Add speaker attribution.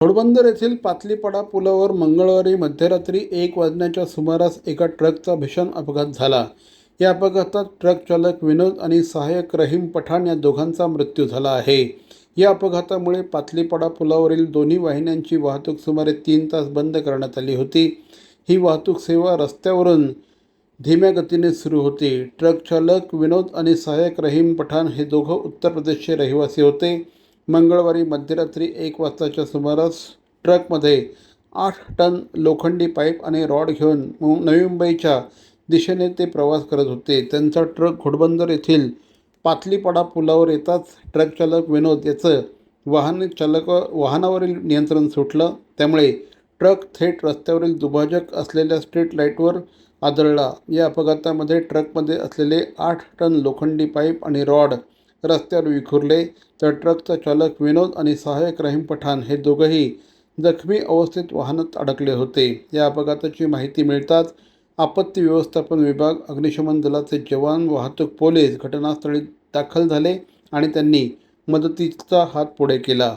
Speaker 1: घोडबंदर येथील पातलीपाडा पुलावर मंगळवारी मध्यरात्री एक वाजण्याच्या सुमारास एका ट्रकचा भीषण अपघात झाला. या अपघातात ट्रक चालक विनोद आणि सहाय्यक रहीम पठाण या दोघांचा मृत्यू झाला आहे. या अपघातामुळे पातलीपाडा पुलावरील दोन्ही वाहिन्यांची वाहतूक सुमारे तीन तास बंद करण्यात आली होती. ही वाहतूक सेवा रस्त्यावरून धीम्या गतीने सुरू होती. ट्रक चालक विनोद आणि सहाय्यक रहीम पठाण हे दोघं उत्तर प्रदेशचे रहिवासी होते. मंगळवारी मध्यरात्री एक वाजताच्या सुमारास ट्रकमध्ये आठ टन लोखंडी पाईप आणि रॉड घेऊन नवी मुंबईच्या दिशेने ते प्रवास करत होते. त्यांचा ट्रक घोडबंदर येथील पातलीपाडा पुलावर येताच ट्रक चालक विनोद याचं वाहन चालक वाहनावरील नियंत्रण सुटलं. त्यामुळे ट्रक थेट रस्त्यावरील दुभाजक असलेल्या स्ट्रीट लाईटवर आदळला. या अपघातामध्ये ट्रकमध्ये असलेले आठ टन लोखंडी पाईप आणि रॉड रस्त्यावर विखुरले. तर ट्रकचा चालक विनोद आणि सहाय्यक रहीम पठाण हे दोघंही जखमी अवस्थेत वाहनात अडकले होते. या अपघाताची माहिती मिळताच आपत्ती व्यवस्थापन विभाग अग्निशमन दलाचे जवान वाहतूक पोलीस घटनास्थळी दाखल झाले आणि त्यांनी मदतीचा हात पुढे केला.